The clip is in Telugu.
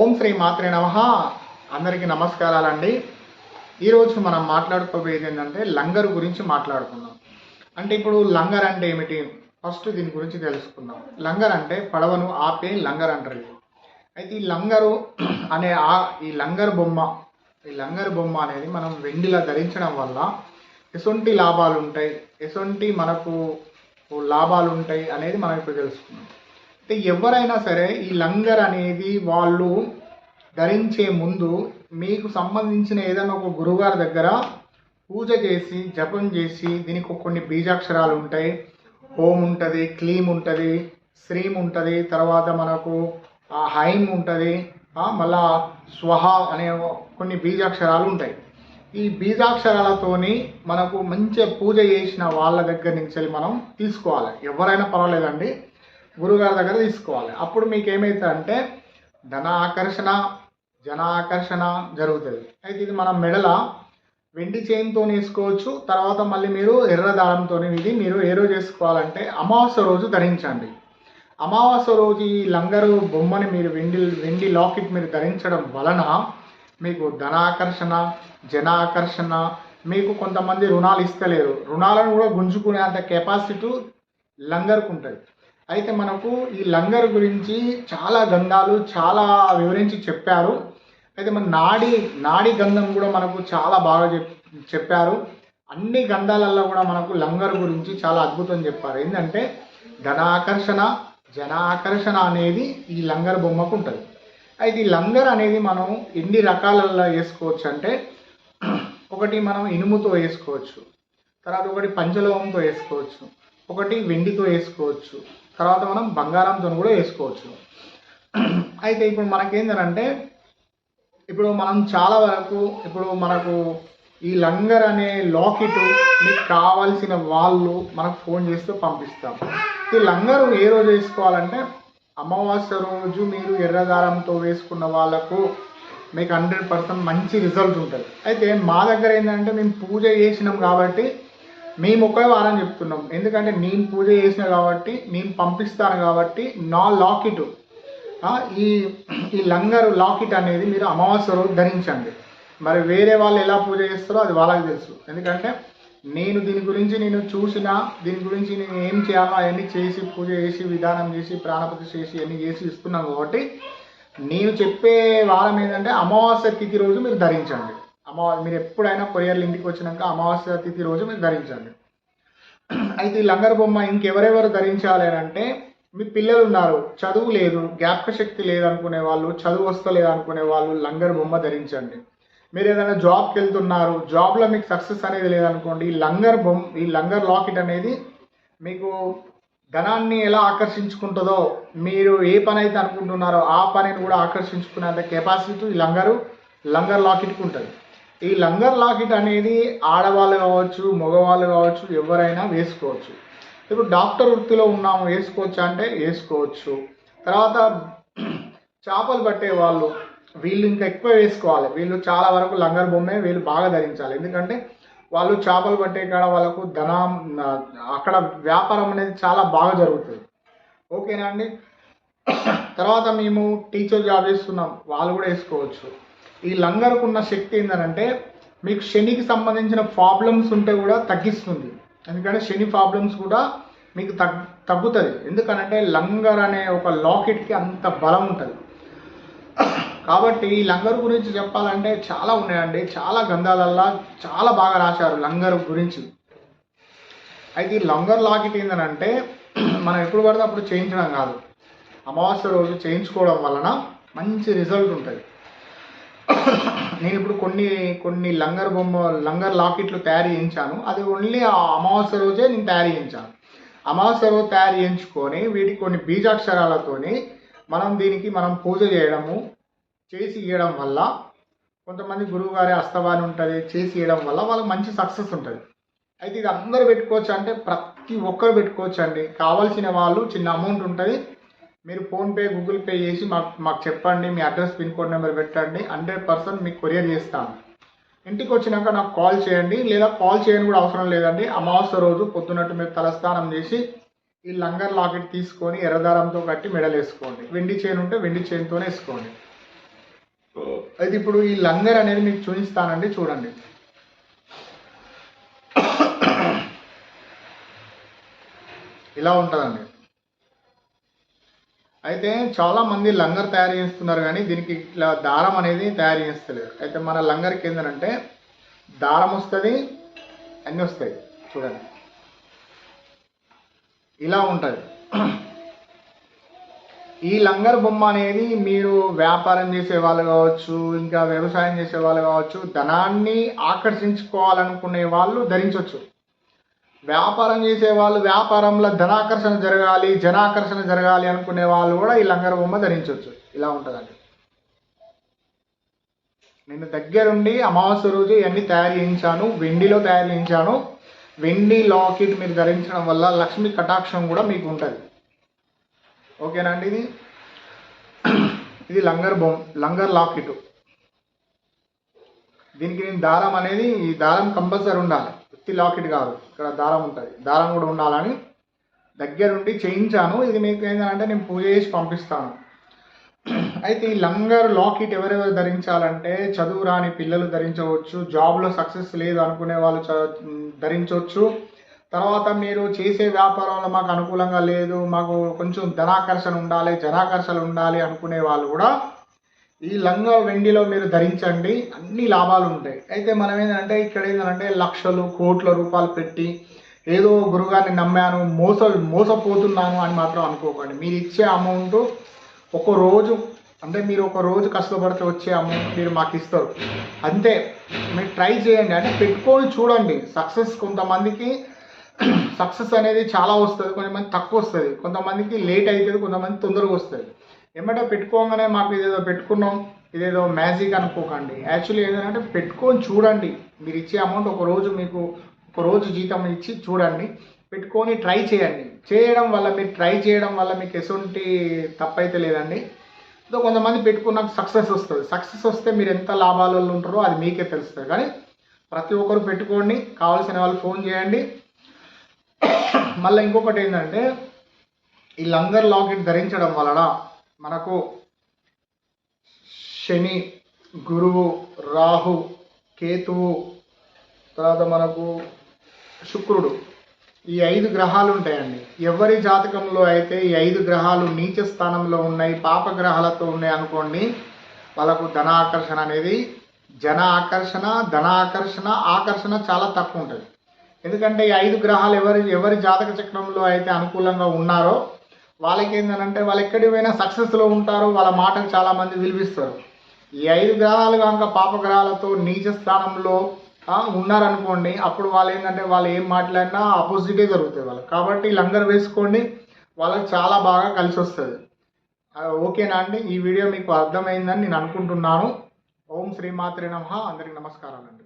ఓం శ్రీ మాత్రే నమ. అందరికీ నమస్కారాలండి. ఈరోజు మనం మాట్లాడుకోబోయేది ఏంటంటే లంగర్ గురించి మాట్లాడుకుందాం. అంటే ఇప్పుడు లంగర్ అంటే ఏమిటి? ఫస్ట్ దీని గురించి తెలుసుకుందాం. లంగర్ అంటే పడవను ఆపే లంగర్ అంటారు అయితే ఈ లంగరు అనే ఆ ఈ లంగర్ బొమ్మ ఈ లంగర్ బొమ్మ అనేది మనం వెండిలా ధరించడం వల్ల ఎసొంటి లాభాలు ఉంటాయి ఎసొంటి మనకు లాభాలు ఉంటాయి అనేది మనం ఇప్పుడు తెలుసుకుందాం. అయితే ఎవరైనా సరే ఈ లంగర్ అనేది వాళ్ళు ధరించే ముందు మీకు సంబంధించిన ఏదైనా ఒక గురుగారి దగ్గర పూజ చేసి జపం చేసి దీనికి కొన్ని బీజాక్షరాలు ఉంటాయి. ఓం ఉంటుంది క్లీమ్ ఉంటుంది శ్రీం ఉంటుంది తర్వాత మనకు ఆ హైం ఉంటుంది మళ్ళా స్వహ అనే కొన్ని బీజాక్షరాలు ఉంటాయి. ఈ బీజాక్షరాలతోని మనకు మంచిగా పూజ చేసిన వాళ్ళ దగ్గర నుంచి వెళ్ళి మనం తీసుకోవాలి. ఎవరైనా పర్వాలేదండి. గురుగారి దగ్గర తీసుకోవాలి. అప్పుడు మీకు ఏమవుతుందంటే ధన ఆకర్షణ జన ఆకర్షణ జరుగుతుంది. అయితే ఇది మన మెడల వెండి చైన్తో వేసుకోవచ్చు తర్వాత మళ్ళీ మీరు ఎర్ర దారంతో ఇది మీరు ఏ రోజు వేసుకోవాలంటే అమావాస్య రోజు ధరించండి. అమావాస్య రోజు ఈ లంగరు బొమ్మని మీరు వెండి వెండి లాకెట్ మీరు ధరించడం వలన మీకు ధనాకర్షణ జనాకర్షణ మీకు కొంతమంది రుణాలు ఇస్తలేరు. రుణాలను కూడా గుంజుకునే అంత కెపాసిటీ లంగర్కు ఉంటుంది. అయితే మనకు ఈ లంగర్ గురించి చాలా గంధాలు చాలా వివరించి చెప్పారు. అయితే మన నాడి నాడి గంధం కూడా మనకు చాలా బాగా చెప్ చెప్పారు. అన్ని గంధాలలో కూడా మనకు లంగర్ గురించి చాలా అద్భుతం చెప్పారు. ఏంటంటే ధనాకర్షణ జనాకర్షణ అనేది ఈ లంగర్ బొమ్మకు ఉంటుంది. అయితే ఈ లంగర్ అనేది మనం ఎన్ని రకాలలో వేసుకోవచ్చు అంటే ఒకటి మనం ఇనుముతో వేసుకోవచ్చు. తర్వాత ఒకటి పంచలోహంతో వేసుకోవచ్చు. ఒకటి వెండితో వేసుకోవచ్చు. తర్వాత మనం బంగారంతో కూడా వేసుకోవచ్చు. అయితే ఇప్పుడు మనకేంటంటే ఇప్పుడు మనం చాలా వరకు ఇప్పుడు మనకు ఈ లంగర్ అనే లాకెట్ మీకు కావాల్సిన వాళ్ళు మనకు ఫోన్ చేస్తూ పంపిస్తాం ఈ లంగరు ఏ రోజు వేసుకోవాలంటే అమావాస్య రోజు మీరు ఎర్రదారంతో వేసుకున్న వాళ్ళకు మీకు హండ్రెడ్ పర్సెంట్ మంచి రిజల్ట్ ఉంటుంది. అయితే మా దగ్గర ఏంటంటే మేము పూజ చేసినాం కాబట్టి మేము ఒకే వారం చెప్తున్నాం. ఎందుకంటే నేను పూజ చేసిన కాబట్టి నేను పంపిస్తాను కాబట్టి నా లాకెట్ ఈ ఈ లంగరు లాకెట్ అనేది మీరు అమావాస్య రోజు ధరించండి. మరి వేరే వాళ్ళు ఎలా పూజ చేస్తారో అది వాళ్ళకి తెలుసు. ఎందుకంటే నేను దీని గురించి నేను చూసిన దీని గురించి నేను ఏం చేయాలో అవన్నీ చేసి పూజ చేసి విధానం చేసి ప్రాణపతి చేసి అన్నీ చేసి ఇస్తున్నాను కాబట్టి నేను చెప్పే వారం ఏంటంటే అమావాస్య తిథి రోజు మీరు ధరించండి. అమావా మీరు ఎప్పుడైనా కొరియర్లు ఇంటికి వచ్చినాక అమావాస్య తిథి రోజు మీరు ధరించండి అయితే ఈ లంగర్ బొమ్మ ఇంకెవరెవరు ధరించాలి అని అంటే మీ పిల్లలు ఉన్నారు చదువు లేదు జ్ఞాపక శక్తి లేదనుకునే వాళ్ళు చదువు వస్తలేదు అనుకునే వాళ్ళు లంగర్ బొమ్మ ధరించండి. మీరు ఏదైనా జాబ్కి వెళ్తున్నారు జాబ్లో మీకు సక్సెస్ అనేది లేదనుకోండి ఈ లంగర్ బొమ్మ ఈ లంగర్ లాకెట్ అనేది మీకు ధనాన్ని ఎలా ఆకర్షించుకుంటుందో మీరు ఏ పని అయితే అనుకుంటున్నారో ఆ పనిని కూడా ఆకర్షించుకునేంత కెపాసిటీ ఈ లంగరు లంగర్ లాకెట్కి ఉంటుంది. ఈ లంగర్ లాకెట్ అనేది ఆడవాళ్ళు కావచ్చు మగవాళ్ళు కావచ్చు ఎవరైనా వేసుకోవచ్చు. ఇప్పుడు డాక్టర్ వృత్తిలో ఉన్నాము వేసుకోవచ్చు అంటే వేసుకోవచ్చు. తర్వాత చేపలు పట్టే వాళ్ళు వీళ్ళు ఇంకా ఎక్కువ వేసుకోవాలి. వీళ్ళు చాలా వరకు లంగర్ బొమ్మే వీళ్ళు బాగా ధరించాలి. ఎందుకంటే వాళ్ళు చేపలు పట్టే కాడ వాళ్ళకు ధనం అక్కడ వ్యాపారం అనేది చాలా బాగా జరుగుతుంది. ఓకేనా అండి? తర్వాత మేము టీచర్ జాబ్ చేస్తున్నాం. వాళ్ళు కూడా వేసుకోవచ్చు. ఈ లంగర్కు ఉన్న శక్తి ఏంటంటే మీకు శనికి సంబంధించిన ప్రాబ్లమ్స్ ఉంటే కూడా తగ్గిస్తుంది. ఎందుకంటే శని ప్రాబ్లమ్స్ కూడా మీకు తగ్ తగ్గుతుంది. ఎందుకనంటే లంగర్ అనే ఒక లాకెట్కి అంత బలం ఉంటుంది. కాబట్టి ఈ లంగర్ గురించి చెప్పాలంటే చాలా ఉన్నాయండి. చాలా గంధాలల్లా చాలా బాగా రాశారు లంగర్ గురించి. అయితే ఈ లంగర్ లాకెట్ ఏంటంటే మనం ఎప్పుడు పడితే అప్పుడు చేయించడం కాదు. అమావాస్య రోజు చేయించుకోవడం వలన మంచి రిజల్ట్ ఉంటుంది. నేను ఇప్పుడు కొన్ని కొన్ని లంగర్ బొమ్మ లంగర్ లాకెట్లు తయారు చేయించాను. అది ఓన్లీ ఆ అమావాస్య రోజే నేను తయారు చేయించాను. అమావాస్య రోజు తయారు చేయించుకొని వీటికి కొన్ని బీజాక్షరాలతోని మనం దీనికి మనం పూజ చేయడము చేసి ఇవ్వడం వల్ల కొంతమంది గురువుగారి అస్తవాన్ని ఉంటుంది చేసి ఇవ్వడం వల్ల వాళ్ళకి మంచి సక్సెస్ ఉంటుంది. అయితే ఇది అందరూ పెట్టుకోవచ్చు అంటే ప్రతి ఒక్కరు పెట్టుకోవచ్చు అండి కావాల్సిన వాళ్ళు చిన్న అమౌంట్ ఉంటుంది. మీరు ఫోన్పే గూగుల్ పే చేసి మాకు మాకు చెప్పండి మీ అడ్రస్ పిన్ కోడ్ నెంబర్ పెట్టండి హండ్రెడ్ పర్సెంట్ మీకు కొరియర్ చేస్తాను. ఇంటికి వచ్చినాక నాకు కాల్ చేయండి లేదా కాల్ చేయని కూడా అవసరం లేదండి. అమావాస్య రోజు పొద్దున్నట్టు మీరు తలస్నానం చేసి ఈ లంగర్ లాకెట్ తీసుకొని ఎర్రదారంతో కట్టి మెడలు వేసుకోండి వెండి చైన్ ఉంటే వెండి చైన్తోనే వేసుకోండి. అయితే ఇప్పుడు ఈ లంగర్ అనేది మీకు చూపిస్తానండి చూడండి. ఇలా ఉంటుందండి. అయితే చాలా మంది లంగర్ తయారు చేస్తున్నారు కానీ దీనికి ఇట్లా దారం అనేది తయారు చేస్తలేరు అయితే మన లంగర్కి ఏంటంటే దారం వస్తుంది అన్నీ వస్తాయి. చూడండి. ఇలా ఉంటుంది. ఈ లంగర్ బొమ్మ అనేది మీరు వ్యాపారం చేసే వాళ్ళు కావచ్చు ఇంకా వ్యవసాయం చేసే వాళ్ళు కావచ్చు ధనాన్ని ఆకర్షించుకోవాలనుకునే వాళ్ళు ధరించవచ్చు వ్యాపారం చేసే వాళ్ళు వ్యాపారంలో ధనాకర్షణ జరగాలి జనాకర్షణ జరగాలి అనుకునే వాళ్ళు కూడా ఈ లంగర బొమ్మ ధరించవచ్చు. ఇలా ఉంటుందండి. నేను దగ్గరుండి అమావాస్య రోజు ఇవన్నీ తయారు చేయించాను వెండిలో తయారు చేయించాను. వెండి లాకెట్ మీరు ధరించడం వల్ల లక్ష్మీ కటాక్షం కూడా మీకు ఉంటుంది. ఓకేనండి ఇది? ఇది లంగర్ బొమ్మ లంగర్ లాకెట్. దీనికి నేను దారం అనేది ఈ దారం కంపల్సరీ ఉండాలి. ఉత్తి లాకెట్ కాదు. ఇక్కడ దారం ఉంటుంది. దారం కూడా ఉండాలని దగ్గరుండి చేయించాను. ఇది మీకు ఏంటంటే నేను పూజ చేసి పంపిస్తాను. అయితే ఈ లంగర్ లాకెట్ ఎవరెవరు ధరించాలంటే చదువు రాని పిల్లలు ధరించవచ్చు జాబ్లో సక్సెస్ లేదు అనుకునే వాళ్ళు ధరించవచ్చు. తర్వాత మీరు చేసే వ్యాపారంలో మాకు అనుకూలంగా లేదు మాకు కొంచెం ధనాకర్షణ ఉండాలి జనాకర్షణ ఉండాలి అనుకునే వాళ్ళు కూడా ఈ లంగా వెండిలో మీరు ధరించండి. అన్ని లాభాలు ఉంటాయి. అయితే మనం ఏంటంటే ఇక్కడ ఏంటంటే లక్షలు కోట్ల రూపాయలు పెట్టి ఏదో గురుగారిని నమ్మాను మోస మోసపోతున్నాను అని మాత్రం అనుకోకండి. మీరు ఇచ్చే అమౌంట్ ఒక రోజు అంటే మీరు ఒక రోజు కష్టపడితే వచ్చే అమౌంట్ మీరు మాకు ఇస్తారు. అంతే. మీరు ట్రై చేయండి. అంటే పెట్టుకొని చూడండి. సక్సెస్ కొంతమందికి సక్సెస్ అనేది చాలా వస్తుంది. కొంతమంది తక్కువ వస్తుంది. కొంతమందికి లేట్ అవుతుంది కొంతమంది తొందరగా వస్తుంది. ఏమంటే పెట్టుకోగానే మాకు ఇదేదో పెట్టుకున్నాం ఇదేదో మ్యాజిక్ అనుకోకండి. యాక్చువల్లీ ఏంటంటే పెట్టుకొని చూడండి. మీరు ఇచ్చే అమౌంట్ ఒక రోజు మీకు ఒక రోజు జీతం ఇచ్చి చూడండి. పెట్టుకొని ట్రై చేయండి. చేయడం వల్ల మీరు ట్రై చేయడం వల్ల మీకు ఎటువంటి తప్పైతే లేదండి. సో కొంతమంది పెట్టుకున్నాక సక్సెస్ వస్తుంది. సక్సెస్ వస్తే మీరు ఎంత లాభాలలో ఉంటారో అది మీకే తెలుస్తుంది. కానీ ప్రతి ఒక్కరు పెట్టుకోండి. కావాల్సిన వాళ్ళు ఫోన్ చేయండి. మళ్ళీ ఇంకొకటి ఏంటంటే ఈ లంగర్ లాకెట్ ధరించడం వలన మనకు శని గురువు రాహు కేతువు తర్వాత మనకు శుక్రుడు. ఈ ఐదు గ్రహాలు ఉంటాయండి. ఎవరి జాతకంలో అయితే ఈ ఐదు గ్రహాలు నీచ స్థానంలో ఉన్నాయి పాప గ్రహాలతో ఉన్నాయి అనుకోండి వాళ్ళకు ధన ఆకర్షణ అనేది జన ఆకర్షణ ధన ఆకర్షణ ఆకర్షణ చాలా తక్కువ ఉంటుంది. ఎందుకంటే ఈ ఐదు గ్రహాలు ఎవరి ఎవరి జాతక చక్రంలో అయితే అనుకూలంగా ఉన్నారో వాళ్ళకి ఏంటంటే వాళ్ళు ఎక్కడికి పోయినా సక్సెస్లో ఉంటారు వాళ్ళ మాటకు చాలామంది విలువిస్తారు. ఈ ఐదు గ్రహాలు కనుక పాప గ్రహాలతో నీచ స్థానంలో ఉన్నారనుకోండి అప్పుడు వాళ్ళు ఏంటంటే వాళ్ళు ఏం మాట్లాడినా ఆపోజిటే జరుగుతాయి వాళ్ళకి. కాబట్టి లంగర్ వేసుకోండి వాళ్ళకి చాలా బాగా కలిసి వస్తుంది ఓకేనా అండి? ఈ వీడియో మీకు అర్థమైందని నేను అనుకుంటున్నాను. ఓం శ్రీమాత్రి నమ. అందరికి నమస్కారాలండి.